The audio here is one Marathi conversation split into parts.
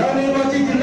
নবনির্বাচিত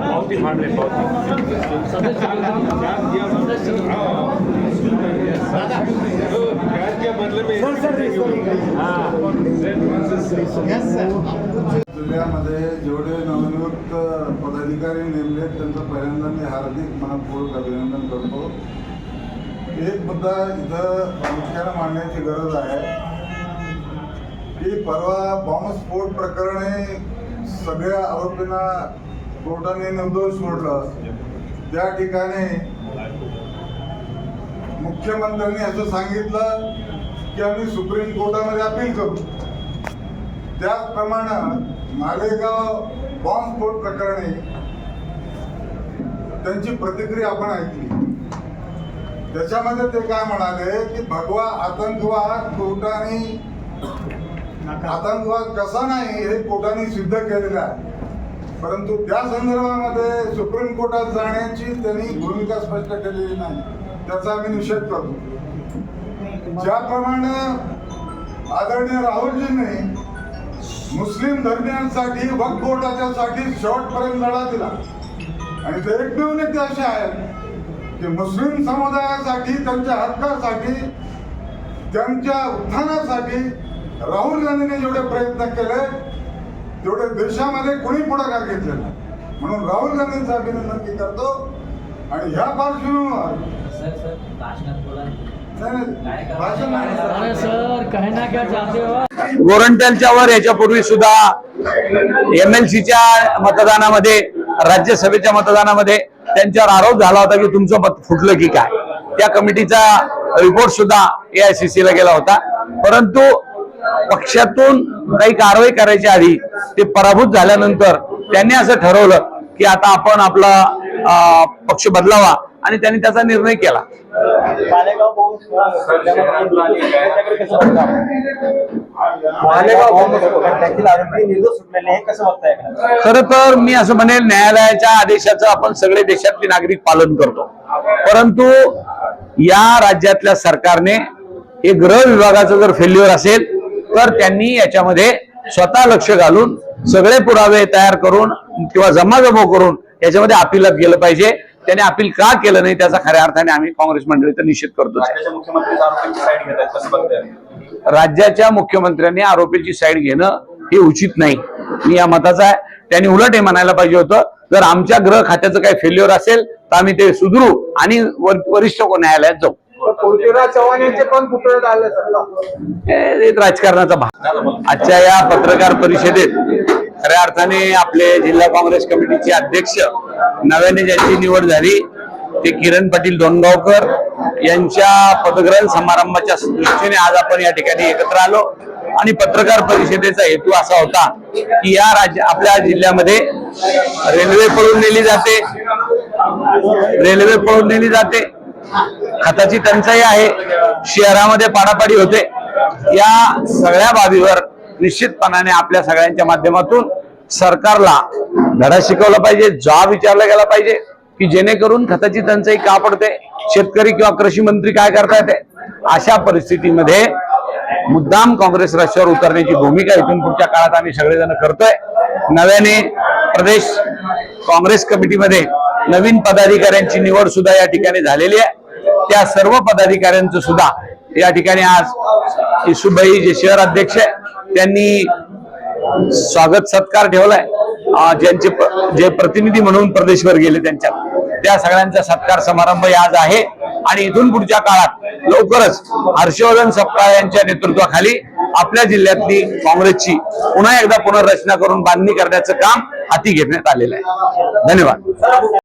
पावती फाडले पावती. जिल्ह्यामध्ये जेवढे नवनियुक्त पदाधिकारी नेमले त्यांचं पहिल्यांदा मी हार्दिक मनपूर्वक अभिनंदन करतो. एक मुद्दा इथं प्रामुख्यानं मांडण्याची गरज आहे. की परवा बॉम्बस्फोट प्रकरणी सगळ्या आरोपींना कोर्टाने निर्दोष सोडलं त्या ठिकाणी मुख्यमंत्र्यांनी असं सांगितलं की आम्ही सुप्रीम कोर्टामध्ये अपील करू. त्याचप्रमाणे मालेगाव बॉम्बस्फोट प्रकरणी त्यांची प्रतिक्रिया आपण ऐकली. त्याच्यामध्ये ते काय म्हणाले की भगवा आतंकवाद कोर्टाने आतंकवाद कसा नाही हे कोर्टाने सिद्ध केलेलं आहे. परंतु त्या संदर्भामध्ये सुप्रीम कोर्टात जाण्याची त्यांनी भूमिका स्पष्ट केलेली नाही. त्याचा आम्ही निषेध करतो. ज्याप्रमाणे आदरणीय राहुलजींनी मुस्लिम धर्मियांसाठी वक्फ बोर्डाच्या साठी शेवटपर्यंत लढा दिला. आणि ते एकमेव नेते असे आहेत. की मुस्लिम समुदायासाठी त्यांच्या हक्कासाठी त्यांच्या उत्थानासाठी राहुल गांधीने जेवढे प्रयत्न केले तेवढे देशामध्ये कोणी पुढाकार घेतलेला नाही. म्हणून राहुल गांधींचं अभिनंदन मी करतो आणि ह्या पार्श्वभूमीवर नाही, नाही, भाषण नाही. अरे सर कहना क्या चाहते हो गोरंट्यालच्या वर याच्यापूर्वी सुद्धा एम एल सीच्या मतदानामध्ये राज्यसभेच्या मतदानामध्ये त्यांच्यावर आरोप झाला होता की तुमचं मत फुटलं की काय? त्या कमिटीचा रिपोर्ट सुद्धा एआयसीसीला गेला होता. परंतु पक्षातून काही कारवाई करायच्या आधी ते पराभूत झाल्यानंतर त्यांनी असं ठरवलं की आता आपण आपला पक्ष बदलावा. आणि त्यांनी त्याचा निर्णय केला. खर तर मी असं म्हणेल न्यायालयाच्या आदेशाचं आपण सगळे देशातले नागरिक पालन करतो. परंतु या राज्यातल्या सरकारने हे गृह विभागाचं जर फेल्युअर असेल तर त्यांनी याच्यामध्ये स्वतः लक्ष घालून सगळे पुरावे तयार करून किंवा जमाजमो करून याच्यामध्ये अपिलात गेलं पाहिजे. त्याने अपील का केलं नाही? त्याचा खऱ्या अर्थाने आम्ही काँग्रेस मंडळीचा निषेध करतो राज्याच्या मुख्यमंत्र्यांनी आरोपीची साईड घेणं हे उचित नाही. मी या मताचा आहे. त्यांनी उलट हे म्हणायला पाहिजे होतं जर आमच्या गृह खात्याचं काही फेल्युअर असेल तर आम्ही ते सुधरू आणि वर- वरिष्ठ न्यायालयात जाऊ. राजकारणाचा भाग. आजच्या या पत्रकार परिषदेत खऱ्या अर्थाने आपले जिल्हा काँग्रेस कमिटीचे अध्यक्ष नव्याने ज्यांची निवड झाली ते किरण पाटील दोनगावकर यांच्या पदग्रहण समारंभाच्या दृष्टीने आज आपण या ठिकाणी एकत्र आलो. आणि पत्रकार परिषदेचा हेतू असा होता की या राज्य आपल्या जिल्ह्यामध्ये रेल्वे पळून नेली जाते. रेल्वे पळून नेली जाते. खताची टंचाई आहे. शहरामध्ये पाडापाडी होते. या सगळ्या बाबीवर निश्चितपणाने आपल्या सगळ्यांच्या माध्यमातून सरकारला धडा शिकवला पाहिजे जॉब विचारला गेला पाहिजे की जेणेकरून खताची टंचाई का पडते शेतकरी किंवा कृषी मंत्री काय करता येते? अशा परिस्थितीमध्ये मुद्दाम काँग्रेस रस्त्यावर उतरण्याची भूमिका इथून पुढच्या काळात आम्ही सगळेजण करतोय. नव्याने प्रदेश काँग्रेस कमिटीमध्ये नवीन पदाधिकाऱ्यांची निवड सुद्धा या ठिकाणी झालेली आहे. त्या सर्व पदाधिकाऱ्यांचं सुद्धा या ठिकाणी आज इसुभाई जे शहर अध्यक्ष आहे त्यांनी स्वागत सत्कार ठेवलाय. ज्यांचे जे प्रतिनिधी म्हणून प्रदेशवर गेले त्यांच्या त्या सगळ्यांचा सत्कार समारंभ आज आहे. आणि इथून पुढच्या काळात लवकरच हर्षवर्धन सपकाळ यांच्या नेतृत्वाखाली आपल्या जिल्ह्यातली काँग्रेसची पुन्हा एकदा पुनर्रचना करून बांधणी करण्याचं काम हाती घेण्यात आलेलं आहे. धन्यवाद.